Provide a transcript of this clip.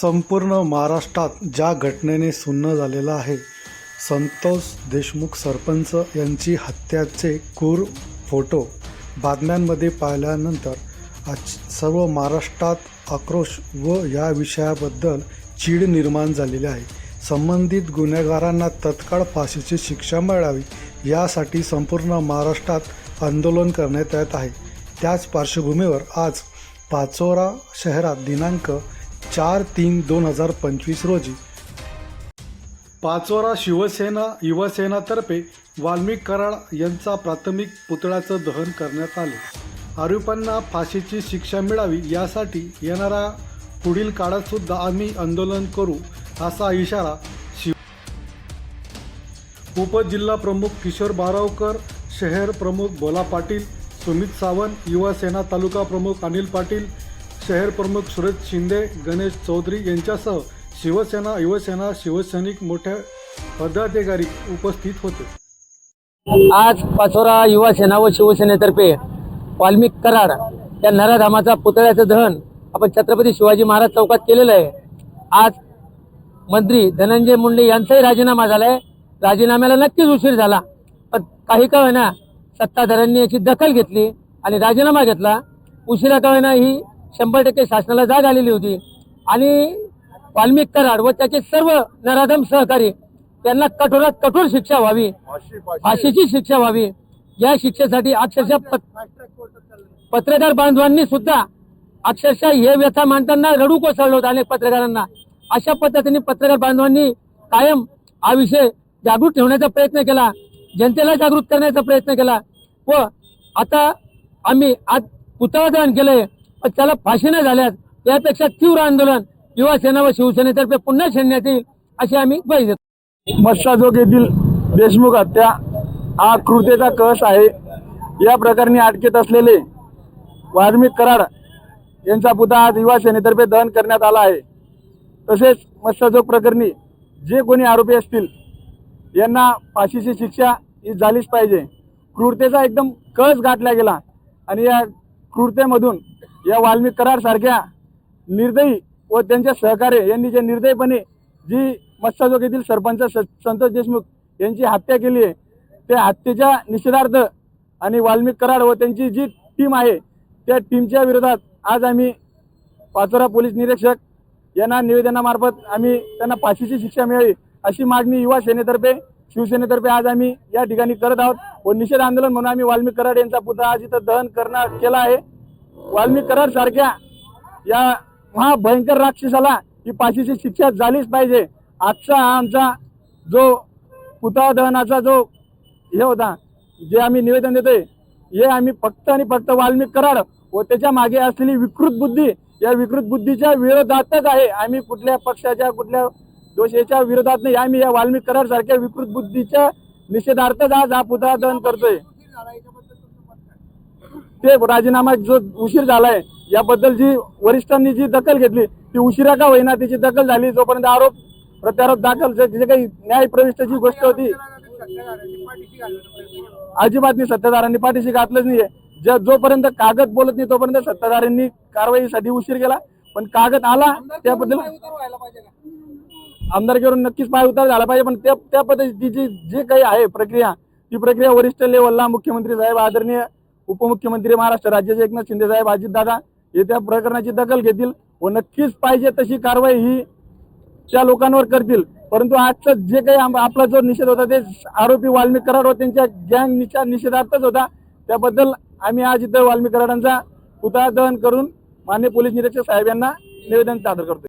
संपूर्ण महाराष्ट्रात ज्या घटनेने सुन्न झालेलं आहे संतोष देशमुख सरपंच यांची हत्याचे क्रूर फोटो बातम्यांमध्ये पाहिल्यानंतर आज सर्व महाराष्ट्रात आक्रोश व या विषयाबद्दल चीड निर्माण झालेली आहे. संबंधित गुन्हेगारांना तत्काळ फाशीची शिक्षा मिळावी यासाठी संपूर्ण महाराष्ट्रात आंदोलन करण्यात येत आहे. त्याच पार्श्वभूमीवर आज पाचोरा शहरात दिनांक चार तीन दोन हजार पंचवीस रोजी. पाचोरा शिवसेना युवासेनातर्फे वाल्मिक कराड यांचा प्राथमिक पुतळ्याचं दहन करण्यात आले. आरोपांना फाशीची शिक्षा मिळावी यासाठी येणाऱ्या पुढील काळात सुद्धा आम्ही आंदोलन करू असा इशारा शिव उपजिल्हा प्रमुख किशोर बारावकर शहर प्रमुख भोला पाटील सुमित सावंत युवासेना तालुका प्रमुख अनिल पाटील शहर प्रमुख सुरेश शिंदे गणेश चौधरी यांच्यासह शिवसेना युवसेना शिवसैनिक मोठ्या पदाधिकारी उपस्थित होते. आज पाचोरा युवासेना व शिवसेनेतर्फे वाल्मिक कराड या नराधामाचा पुतळ्याचं दहन आपण छत्रपती शिवाजी महाराज चौकात केलेलं आहे. आज मंत्री धनंजय मुंडे यांचाही राजीनामा झालाय. राजीनाम्याला नक्कीच उशीर झाला पण काही का होईना सत्ताधाऱ्यांनी याची दखल घेतली आणि राजीनामा घेतला. उशिरा का होईना ही शंभर टक्के शासनाला जाग आलेली होती. आणि वाल्मिक कराड व त्याचे सर्व नराधम सहकारी त्यांना कठोरात कठोर शिक्षा व्हावी फाशीची शिक्षा व्हावी. या शिक्षेसाठी अक्षरशः पत- पत्रकार बांधवांनी सुद्धा अक्षरशः हे व्यथा मांडताना रडू कोसळलं होतं अनेक पत्रकारांना. अशा पद्धतीने पत्रकार बांधवांनी कायम हा विषय जागृत ठेवण्याचा प्रयत्न केला जनतेला जागृत करण्याचा प्रयत्न केला व आता आम्ही आज पुतळादान केलंय. पण त्याला फाशी न झाल्यास यापेक्षा तीव्र आंदोलन युवा सेना व शिवसेनेतर्फे पुन्हा छेडण्यात येईल अशी आम्ही पाहिजे मत्साजोग येथील देशमुख हत्या हा क्रूरतेचा कळस आहे या प्रकरणी अटकेत असलेले वाल्मिक कराड यांचा पुतळा आज युवा सेनेतर्फे दहन करण्यात आला आहे. तसेच मत्स्यजोग प्रकरणी जे कोणी आरोपी असतील यांना फाशीची शिक्षा ही झालीच पाहिजे. क्रूरतेचा एकदम कळस गाठला गेला आणि या क्रूरतेमधून या वाल्मिक कराड सारख्या निर्दयी व त्यांच्या सहकार्य यांनी जे निर्दयीपणे जी मत्स्यजोग येथील सरपंच स- संतोष देशमुख यांची हत्या केली आहे त्या हत्येच्या निषेधार्थ आणि वाल्मिक कराड व त्यांची जी टीम आहे त्या टीमच्या विरोधात आज आम्ही पाचोरा पोलीस निरीक्षक यांना निवेदनामार्फत आम्ही त्यांना फाशीची शिक्षा मिळावी अशी मागणी युवा सेनेतर्फे शिवसेनेतर्फे आज आम्ही या ठिकाणी करत आहोत व निषेध आंदोलन म्हणून आम्ही वाल्मिक कराड यांचा पुतळा आज इथं दहन करणार केला आहे. वाल्मी करार सारख्या या महाभयंकर राक्षसाला ही फाशीची शिक्षा झालीच पाहिजे. आजचा हा आमचा जो पुतळा दहनाचा जो हे होता जे आम्ही निवेदन देतोय हे आम्ही फक्त आणि फक्त वाल्मिक करार व त्याच्यामागे असलेली विकृत बुद्धी या विकृत बुद्धीच्या विरोधातच आहे. आम्ही कुठल्या पक्षाच्या कुठल्या दोषेच्या विरोधात नाही. आम्ही या वाल्मिक करार सारख्या विकृत बुद्धीच्या निषेधार्थच आज हा पुतळा दहन करतोय. ते राजीनामा जो उशीर झालाय याबद्दल जी वरिष्ठांनी जी दखल घेतली ती उशिरा का होईना त्याची दखल झाली जोपर्यंत आरोप प्रत्यारोप दाखल जे काही न्याय प्रविष्टची गोष्ट होती अजिबात नाही सत्ताधाऱ्यांनी पाठीशी घातलंच नाहीये. ज्या जोपर्यंत कागद बोलत नाही तोपर्यंत सत्ताधाऱ्यांनी कारवाईसाठी उशीर केला. पण कागद आला त्याबद्दल आमदारकीवरून नक्कीच पाय उतार झाला पाहिजे पण त्या पद्धतीची जी काही आहे प्रक्रिया ती प्रक्रिया वरिष्ठ लेवलला मुख्यमंत्री साहेब आदरणीय उपमुख्यमंत्री महाराष्ट्र राज्याचे एकनाथ शिंदे साहेब अजितदादा हे त्या प्रकरणाची दखल घेतील व नक्कीच पाहिजे तशी कारवाई ही त्या लोकांवर करतील. परंतु आजचं जे काही आपला जो निषेध होता ते आरोपी वाल्मिक कराड व त्यांच्या गँगच्या निषेधार्थच होता. त्याबद्दल आम्ही आज इथं वाल्मिक कराडांचा पुतळा दहन करून मान्य पोलीस निरीक्षक साहेब यांना निवेदन सादर करतो